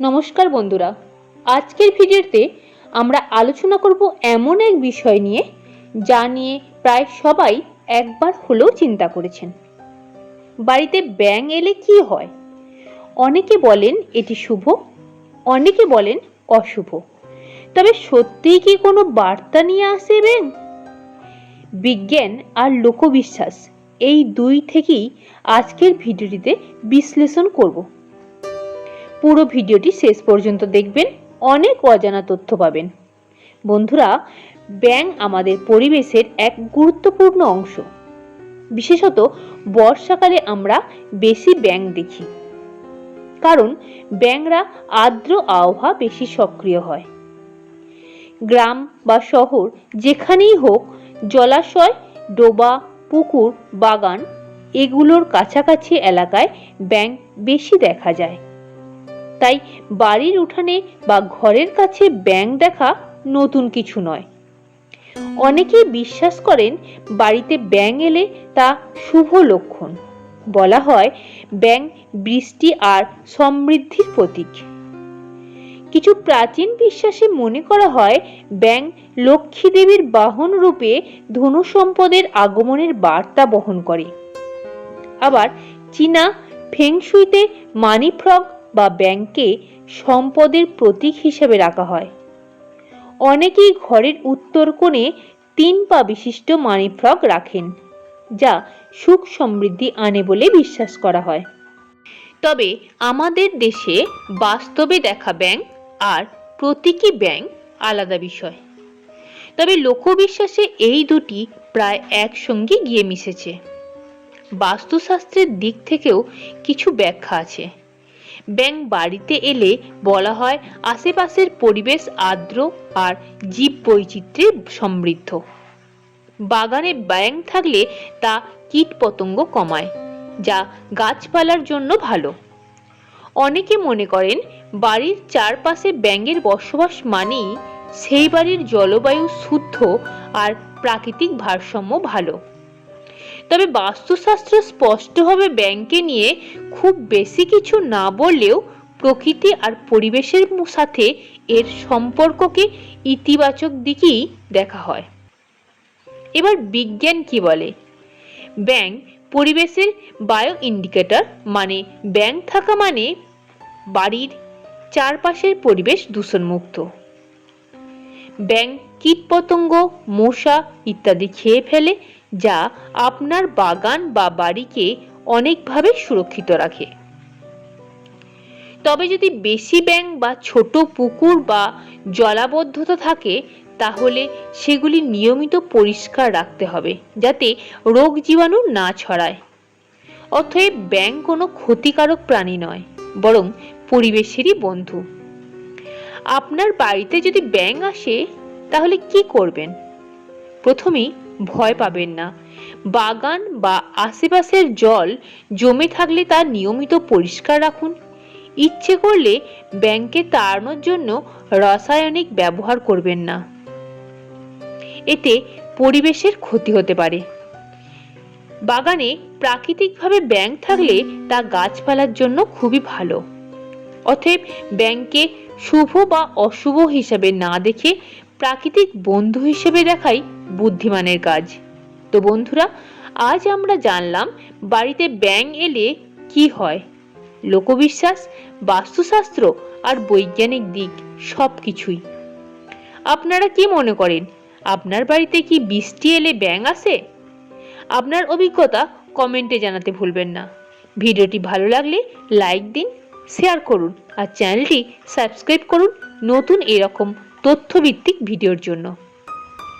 নমস্কার বন্ধুরা। আজকের ভিডিওতে আমরা আলোচনা করব এমন এক বিষয় নিয়ে, যা নিয়ে প্রায় সবাই একবার হলেও চিন্তা করেছেন। বাড়িতে ব্যাং এলে কি হয়? অনেকে বলেন এটি শুভ, অনেকে বলেন অশুভ। তবে সত্যিই কি কোনো বার্তা নিয়ে আসে ব্যাং বিজ্ঞান আর লোকবিশ্বাস এই দুই থেকেই আজকের ভিডিওটিতে বিশ্লেষণ করব। পুরো ভিডিওটি শেষ পর্যন্ত দেখবেন, অনেক অজানা তথ্য পাবেন। বন্ধুরা ব্যাং আমাদের পরিবেশের এক গুরুত্বপূর্ণ অংশ। বিশেষত, বর্ষাকালে আমরা বেশি ব্যাং দেখি। কারণ ব্যাংরা আর্দ্র আবহাওয়া বেশি সক্রিয় হয়। গ্রাম বা শহর যেখানেই হোক, জলাশয়, ডোবা, পুকুর, বাগান, এগুলোর কাছাকাছি এলাকায় ব্যাং বেশি দেখা যায়। তাই বাড়ির উঠানে বা ঘরের কাছে ব্যাং দেখা নতুন কিছু নয়। অনেকেই বিশ্বাস করেন বাড়িতে ব্যাং এলে তা শুভ লক্ষণ। বলা হয় ব্যাং বৃষ্টি আর সমৃদ্ধির প্রতীক। কিছু প্রাচীন বিশ্বাসে মনে করা হয় ব্যাং লক্ষ্মী দেবীর বাহন রূপে ধনু সম্পদের আগমনের বার্তা বহন করে। আবার চীনা ফেংশুইতে মানি ফ্রগ বা ব্যাংকে সম্পদের প্রতীক হিসেবে রাখা হয়। অনেকেই ঘরের উত্তর কোণে তিন পা বিশিষ্ট মানি ফ্রক রাখেন, যা সুখ সমৃদ্ধি আনে বলে বিশ্বাস করা হয়। তবে আমাদের দেশে বাস্তবে দেখা ব্যাংক আর প্রতীকী ব্যাংক আলাদা বিষয়। তবে লোকবিশ্বাসে এই দুটি প্রায় একসঙ্গে গিয়ে মিশেছে। বাস্তুশাস্ত্রের দিক থেকেও কিছু ব্যাখ্যা আছে। ব্যাং বাড়িতে এলে বলা হয় আশেপাশের পরিবেশ আর্দ্র আর জীব বৈচিত্র্যে সমৃদ্ধ। বাগানে ব্যাং থাকলে তা কীট পতঙ্গ কমায়, যা গাছপালার জন্য ভালো। অনেকে মনে করেন বাড়ির চারপাশে ব্যাঙের বসবাস মানেই সেই বাড়ির জলবায়ু শুদ্ধ আর প্রাকৃতিক ভারসাম্য ভালো। তবে বাস্তুশাস্ত্র স্পষ্টভাবে ব্যাংকে নিয়ে খুব বেশি কিছু না বললেও প্রকৃতি আর পরিবেশের সাথে এর সম্পর্ককে ইতিবাচক দিকেই দেখা হয়। এবার বিজ্ঞান কি বলে? ব্যাং পরিবেশের বায়ো ইন্ডিকেটর মানে ব্যাং থাকা মানে বাড়ির চারপাশের পরিবেশ দূষণমুক্ত। ব্যাং কীটপতঙ্গ, মশা ইত্যাদি খেয়ে ফেলে যা আপনার বাগান বা বাড়িকে অনেকভাবে সুরক্ষিত রাখে। তবে যদি বেশি ব্যাং বা ছোট পুকুর বা জলাবদ্ধতা থাকে, তাহলে সেগুলি নিয়মিত পরিষ্কার রাখতে হবে, যাতে রোগ জীবাণু না ছড়ায়। অতএব ব্যাং কোনো ক্ষতিকারক প্রাণী নয়, বরং পরিবেশেরই বন্ধু। আপনার বাড়িতে যদি ব্যাং আসে, তাহলে কি করবেন? প্রথমেই ভয় পাবেন না। বাগান বা আশেপাশের জল জমে থাকলে তা নিয়মিত পরিষ্কার রাখুন। ইচ্ছে করলে ব্যাংকে তাড়ানোর জন্য রাসায়নিক ব্যবহার করবেন না। এতে পরিবেশের ক্ষতি হতে পারে। বাগানে প্রাকৃতিকভাবে ব্যাং থাকলে তা গাছপালার জন্য খুবই ভালো। অতএব ব্যাংকে শুভ বা অশুভ হিসাবে না দেখে প্রাকৃতিক বন্ধু হিসেবে দেখাই বুদ্ধিমানের কাজ। তো বন্ধুরা, আজ আমরা জানলাম বাড়িতে ব্যাং এলে কি হয়। লোকবিশ্বাস, বাস্তুশাস্ত্র আর বৈজ্ঞানিক দিক সব কিছুই আপনারা কি মনে করেন, আপনার বাড়িতে কি বৃষ্টি এলে ব্যাং আসে? আপনার অভিজ্ঞতা কমেন্টে জানাতে ভুলবেন না। ভিডিওটি ভালো লাগলে লাইক দিন, শেয়ার করুন আর চ্যানেলটি সাবস্ক্রাইব করুন নতুন এরকম তথ্যভিত্তিক ভিডিওর জন্য।